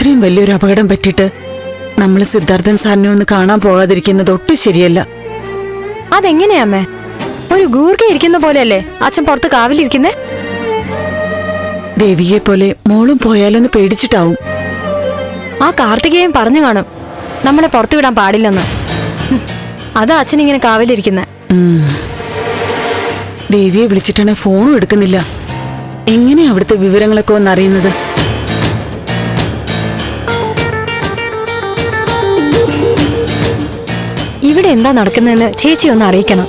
ഇത്രയും വലിയൊരു അപകടം പറ്റിയിട്ട് നമ്മൾ സിദ്ധാർത്ഥൻ സാറിനെ ഒന്ന് കാണാൻ പോകാതിരിക്കുന്നത് ഒട്ടും ശരിയല്ല. അതെങ്ങനെയാ അമ്മേ? ഒരു ഗൂർഗ ഇരിക്കുന്ന പോലെയല്ലേ അച്ഛൻ പുറത്ത് കാവിലിരിക്കുന്നേ? ദേവിയെ പോലെ മോളും പോയാലൊന്ന് പേടിച്ചിട്ടാവും. ആ കാർത്തികേയൻ പറഞ്ഞു കാണും. നമ്മളെ പുറത്തു വിടാൻ പാടില്ലെന്ന്. ഹും, അതാ അച്ഛൻ ഇങ്ങനെ കാവിലിരിക്കുന്നെ. ഉം. ദേവിയെ വിളിച്ചിട്ടാണ് ഫോണും എടുക്കുന്നില്ല. എങ്ങനെയാ അവിടുത്തെ വിവരങ്ങളൊക്കെ ഒന്ന് അറിയുന്നത് ഇവിടെ എന്താ നടക്കുന്നതെന്ന് ചേച്ചി ഒന്ന് അറിയിക്കണം.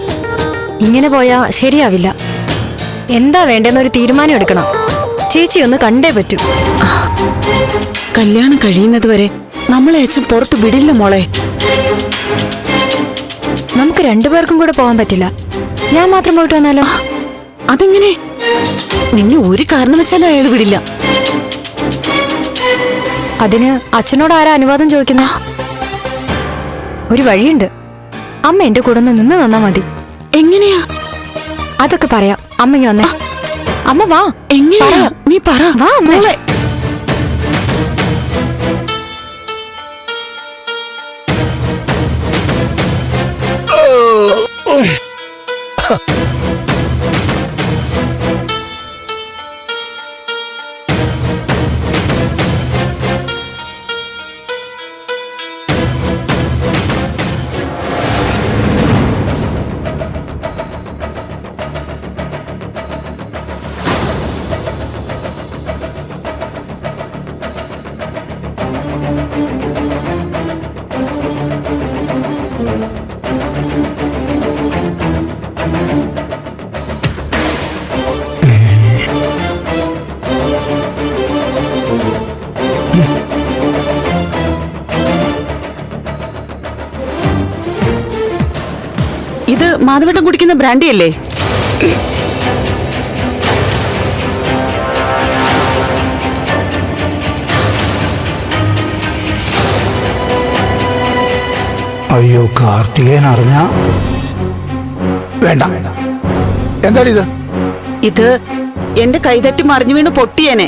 ഇങ്ങനെ പോയാ ശരിയാവില്ല. എന്താ വേണ്ടെന്നൊരു തീരുമാനം എടുക്കണം. ചേച്ചി ഒന്ന് കണ്ടേ പറ്റൂ. കല്യാണം കഴിയുന്നത് വരെ നമ്മളെ അച്ഛൻ പുറത്ത് വിടില്ല മോളെ. നമുക്ക് രണ്ടുപേർക്കും കൂടെ പോകാൻ പറ്റില്ല. ഞാൻ മാത്രം പോയിട്ട് വന്നാലോ? അതെങ്ങനെ? നിന്നെ ഒരു കാരണവശാലും അയാൾ വിടില്ല. അതിന് അച്ഛനോട് ആരാ അനുവാദം ചോദിക്കുന്ന? ഒരു വഴിയുണ്ട്. അമ്മ എന്റെ കൂടെ ഒന്ന് നിന്ന് തന്നാ മതി. എങ്ങനെയാ? അതൊക്കെ പറയാം. അമ്മ ഇങ്ങ് വന്നേ. അമ്മ വാ. എങ്ങനെയാ. നീ പറ. വാ. മോളെ. ഇത് മാധവട്ടം കുടിക്കുന്ന ബ്രാൻഡി അല്ലേ? അയ്യോ കാർത്തികേയൻ അറിഞ്ഞ വേണ്ട എന്താണിത്? ഇത് എന്റെ കൈതട്ടി മറിഞ്ഞു വീണ് പൊട്ടിയേനെ.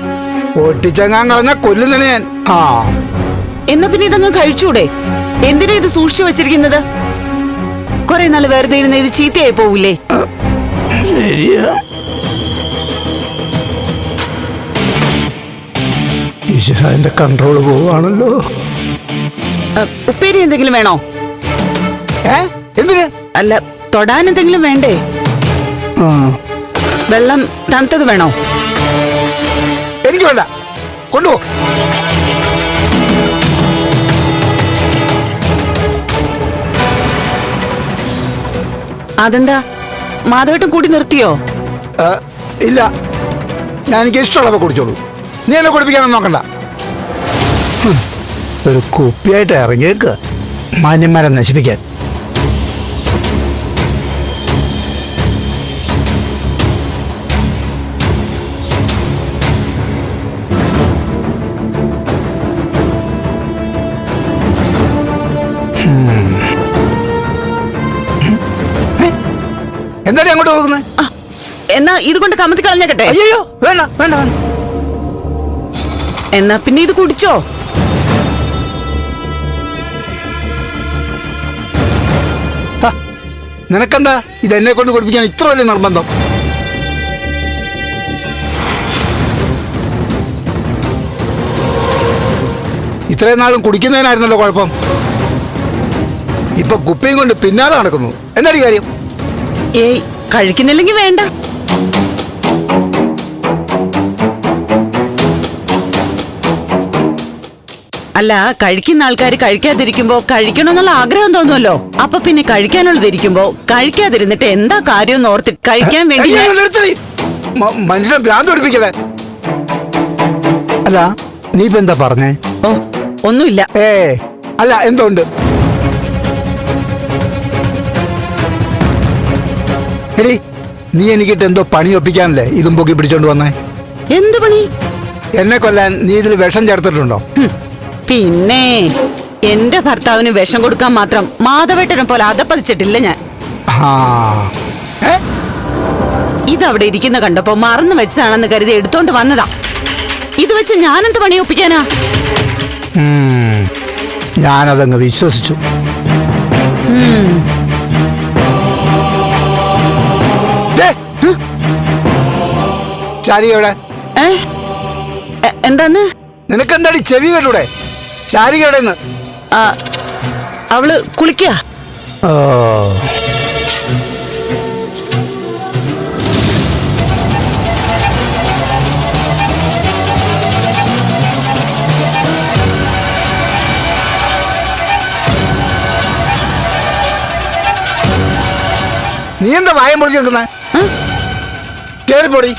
പൊട്ടിച്ചങ്ങാൻ കളഞ്ഞ കൊല്ലുന്നേ ഞാൻ. ആ. എന്നാ പിന്നെ ഇതങ്ങ് കഴിച്ചൂടെ? എന്തിനാ ഇത് സൂക്ഷിച്ചു വെച്ചിരിക്കുന്നത്? കുറെ നാൾ വെറുതെ ഇരുന്ന് ഇത് ചീത്തയായി പോവില്ലേ? ശരിയാ. ഈശ്വര എന്റെ കൺട്രോൾ പോവാണല്ലോ ഉപ്പേരി എന്തെങ്കിലും വേണോ? എന്തിന്? അല്ല തൊടാൻ എന്തെങ്കിലും വേണ്ടേ? വെള്ളം തണുത്തത് വേണോ? എനിക്ക് വേണ്ട. കൊണ്ടുപോ. അതെന്താ? മാധവട്ടം കൂടി നിർത്തിയോ? ഇല്ല. ഞാൻ എനിക്ക് ഇഷ്ടമുള്ളവ കുടിച്ചോളൂ. നീ എന്നെ കുടിപ്പിക്കാനൊന്നും നോക്കണ്ട. ഒരു കുപ്പിയായിട്ട് ഇറങ്ങിയേക്ക്. മാന്യന്മാരെ നശിപ്പിക്കാൻ. എന്താടി അങ്ങോട്ട് പോകുന്നത് ആ, എന്നാ ഇത് കൊണ്ട് കമത്തി കളഞ്ഞേക്കട്ടെ. അയ്യോ വേണ്ട വേണ്ട വേണ്ട. എന്നാ പിന്നെ ഇത് കുടിച്ചോ? നിനക്കെന്താ? ഇത് എന്നെ കൊണ്ട് കുടിപ്പിക്കാൻ ഇത്ര വലിയ നിർബന്ധം. ഇത്രയും നാളും കുടിക്കുന്നതിനായിരുന്നല്ലോ കുഴപ്പം. ഇപ്പൊ കുപ്പിയും കൊണ്ട് പിന്നാലെ നടക്കുന്നു. എന്താടി കാര്യം? ഏയ് കഴിക്കുന്നില്ലെങ്കിൽ വേണ്ട. അല്ല കഴിക്കുന്ന ആൾക്കാർ കഴിക്കാതിരിക്കുമ്പോ കഴിക്കണമെന്നുള്ള ആഗ്രഹം തോന്നുമല്ലോ. അപ്പൊ പിന്നെ കഴിക്കാനുള്ളതിരിക്കുമ്പോ കഴിക്കാതിരുന്നിട്ട് എന്താ കാര്യം ഓർത്ത് കഴിക്കാൻ വേണ്ടി അയ്യോ, ഞാൻ- മനുഷ്യനെ ഭ്രാന്ത് പഠിപ്പിക്കലേ അല്ല നീ ഇപ്പൊ എന്താ പറഞ്ഞേ? ഓ ഒന്നുമില്ല. ഏ അല്ല എന്തുണ്ട് എടി നീ എനിക്കിട്ട് എന്തോ പണി ഒപ്പിക്കാനല്ലേ ഇതും പൊക്കി പിടിച്ചോണ്ട് വന്നേ? എന്ത് പണി? എന്നെ കൊല്ലാൻ നീ ഇതിൽ വിഷം ചേർത്തിട്ടുണ്ടോ? പിന്നെ എന്റെ ഭർത്താവിന് വിഷം കൊടുക്കാൻ മാത്രം മാധവേട്ടനെ പോലെ അതപ്പതിച്ചിട്ടില്ല ഞാൻ? ഇതവിടെ ഇരിക്കുന്ന കണ്ടപ്പോ മറന്നു വെച്ചാണെന്ന് കരുതി എടുത്തോണ്ട് വന്നതാ. ഇത് വെച്ച് ഞാനെന്ത് പണി ഒപ്പിക്കാനാ? ഞാനതങ്ങ് വിശ്വസിച്ചു. ചാരി എവിടെ? എന്താന്ന്? നിനക്കെന്താടി ചെവി കേട്ടൂടെ? ചാരി എവിടെന്ന് അവൾ കുളിക്ക. നീ എന്താ വായം പൊളിച്ച് നിൽക്കുന്നേ? കേറിപ്പോടി